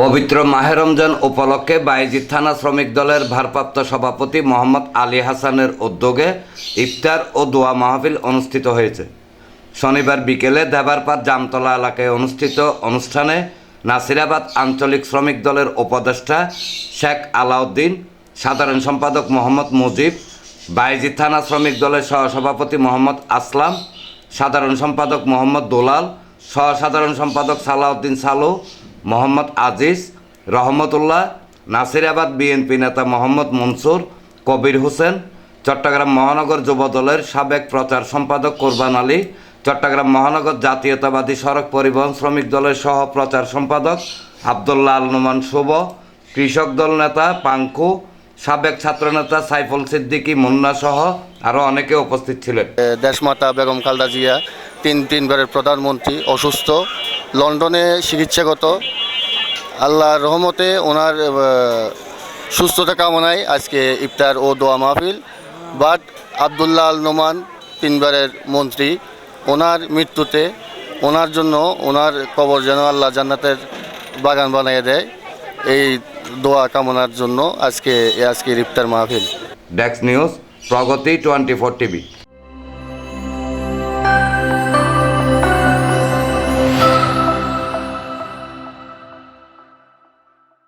পবিত্র মাহে রমজান উপলক্ষে বাইজিৎ থানা শ্রমিক দলের ভারপ্রাপ্ত সভাপতি মোহাম্মদ আলী হাসানের উদ্যোগে ইফতার ও দোয়া মাহফিল অনুষ্ঠিত হয়েছে। শনিবার বিকেলে দেবারপাত জামতলা এলাকায় অনুষ্ঠিত অনুষ্ঠানে নাসিরাবাদ আঞ্চলিক শ্রমিক দলের উপদেষ্টা শেখ আলাউদ্দিন, সাধারণ সম্পাদক মোহাম্মদ মুজিব বাইজিৎ থানা শ্রমিক দলের সহসভাপতি মোহাম্মদ আসলাম, সাধারণ সম্পাদক মোহাম্মদ দুলাল সহসাধারণ সম্পাদক সালাউদ্দিন সালু, মোহাম্মদ আজিজ, রহমতুল্লাহ নাসিরাবাদ বিএনপি নেতা মোহাম্মদ মনসুর, কবির হোসেন, চট্টগ্রাম মহানগর যুব দলের সাবেক প্রচার সম্পাদক কোরবান আলী, চট্টগ্রাম মহানগর জাতীয়তাবাদী সড়ক পরিবহন শ্রমিক দলের সহ প্রচার সম্পাদক আবদুল্লাহ আল নোমান শুভ, কৃষক দল নেতা পাঙ্কু, সাবেক ছাত্রনেতা সাইফুল সিদ্দিকী মুন্না সহ আরও অনেকে উপস্থিত ছিলেন। দেশমাতা বেগম খালদা জিয়া তিন তিনবারের প্রধানমন্ত্রী অসুস্থ, লন্ডনে চিকিৎসাগত। আল্লাহর রহমতে ওনার সুস্থতা কামনায় আজকে ইফতার ও দোয়া মাহফিল। বাট আবদুল্লাহ আল নোমান তিনবারের মন্ত্রী, ওনার মৃত্যুতে ওনার জন্য ওনার কবর যেন আল্লাহ জান্নাতের বাগান বানিয়ে দেয়। এই দোয়া কামনার জন্য আজকে আজকে ইফতার মাহফিল। ডেক্স news Pragati twenty four TV